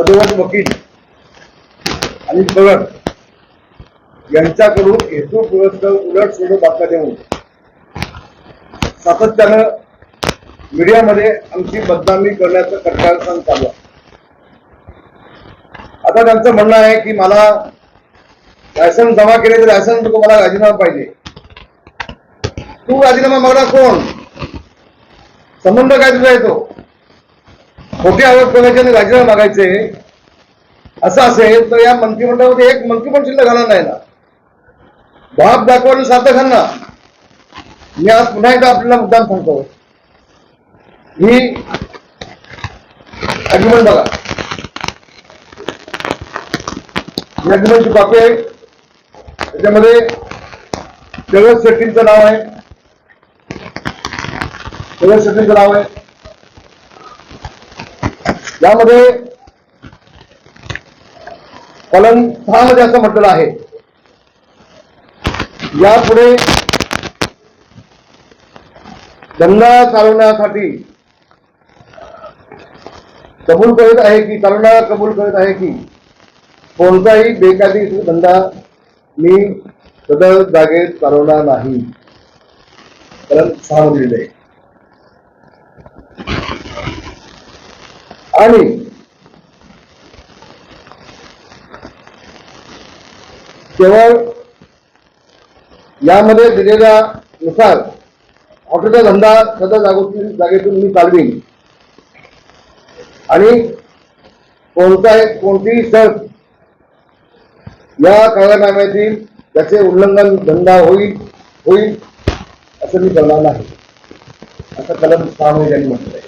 अर्धवट वकील. आणि पगड यांच्याकडून हेतुपुरस्कर उलट सुलट बातम्या देऊन सातत्यानं मीडियामध्ये आमची बदनामी करण्याचं कटकारस्थान चालू आहे. आता त्यांचं म्हणणं आहे की मला लायसन्स जमा केले तर लायसन्स नको मला राजीनामा पाहिजे. तू राजीनामा मागणार कोण? संबंध काय तुझा येतो खोटे आरोप कोणाच्याने आणि राजीनामा मागायचे असं असेल तर या मंत्रिमंडळामध्ये एक मंत्री पण शिल्लक घालणार नाही ना. बाप दाखवून साध्य ना. मी आज पुन्हा एकदा आपल्याला मुद्दाम सांगतो. ही अग्रिमेंट बघा. ही अग्रिमेंटची कॉपी आहे. त्याच्यामध्ये जगत शेट्टींचं नाव आहे. जगत शेट्टींचं नाव आहे. यामध्ये कलम सहा मध्ये असं म्हटलेलं आहे. यापुढे धंदा चालवण्यासाठी कबूल करीत आहे की चालवणारा कबूल करीत आहे की कोणताही बेकायदेशीर धंदा मी सदर जागेत चालवणार नाही. कारण सहा मध्ये आणि केवळ यामध्ये दिलेल्या नुसार हॉटेलचा धंदा सदर जागोतून जागेतून मी चालवीन. आणि कोणताही कोणतीही शर्त या करारनाम्यातील त्याचे उल्लंघन धंदा होईल होईल असं मी करणार नाही. असं कलम सहा यांनी त्यांनी म्हटलं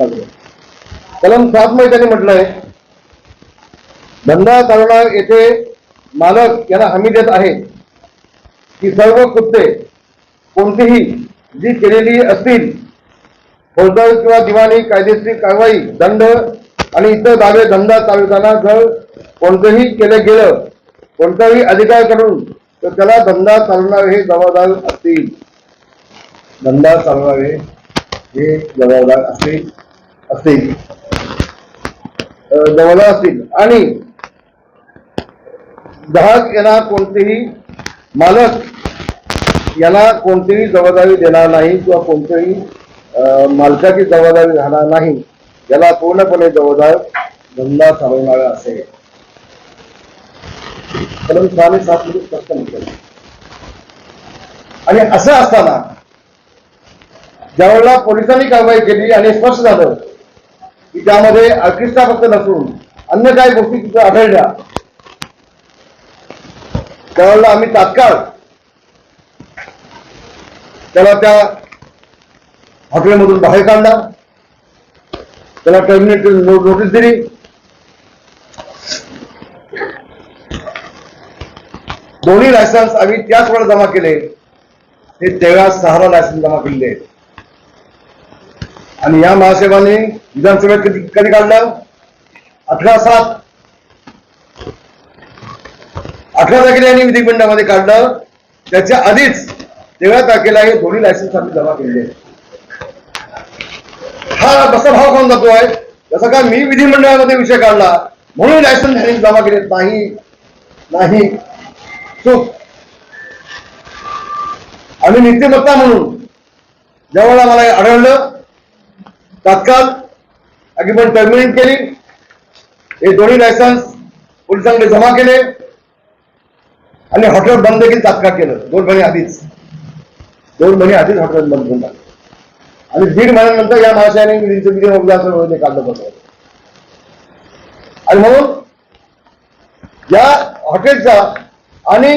कलम सात मध्ये त्यांनी म्हटलंय धंदा चालवणार येथे मालक यांना हमी देत आहे. की सर्व कृत्ये कोणतीही जी केलेली असतील फौजदारी किंवा दिवाणी कायदेशीर कारवाई दंड आणि इतर दावे धंदा चालवताना जर कोणतंही केलं गेलं कोणताही अधिकार करून तर त्याला धंदा चालवणारे हे जबाबदार असतील. धंदा चालवणारे हे जबाबदार असतील. असतील. जवळ असतील. आणि ग्राहक यांना कोणतेही मालक यांना कोणतीही जबाबदारी देणार नाही किंवा कोणतेही मालकाची जबाबदारी राहणार नाही याला पूर्णपणे जबाबदार धंदा चालवणारा असेल. कलम सहा आणि सात मध्ये स्पष्ट म्हटलं आणि असं असताना ज्यावेळेला पोलिसांनी कारवाई केली आणि स्पष्ट झालं की त्यामध्ये ऑर्केस्ट्रा फक्त नसून अन्य काही गोष्टी तिथे आढळल्या. त्यावेळेला आम्ही तात्काळ त्याला त्या हॉटेलमधून बाहेर काढला. त्याला टर्मिनेट नोटीस दिली. दोन्ही लायसन्स आम्ही त्याच वेळेला जमा केले. हे तेरा सहारा लायसन्स जमा केलेले आहेत. आणि या महासाहेबांनी विधानसभेत कधी कधी काढलं? अठरा सात. अठरा तारखेला यांनी विधिमंडळामध्ये काढलं. त्याच्या आधीच तेरा तारखेला हे दोन्ही लायसन्स आम्ही जमा केलेले हा कसा भाव खाऊन जातोय जसं का मी विधिमंडळामध्ये विषय काढला म्हणून लायसन्स त्यांनी जमा केले नाही. नाही. चूक. आणि नित्यमत्ता म्हणून ज्यावेळेला मला आढळलं तात्काळ अग्रीमेंट टर्मिनेट केली. हे दोन्ही लायसन्स पोलिसांकडे जमा केले. आणि हॉटेल बंद देखील तात्काळ केलं. दोन महिने आधीच. दोन महिने आधीच हॉटेल बंद करून टाकलं आणि दीड महिन्यानंतर या महाशयाने काढलं होतं आणि म्हणून या हॉटेलचा आणि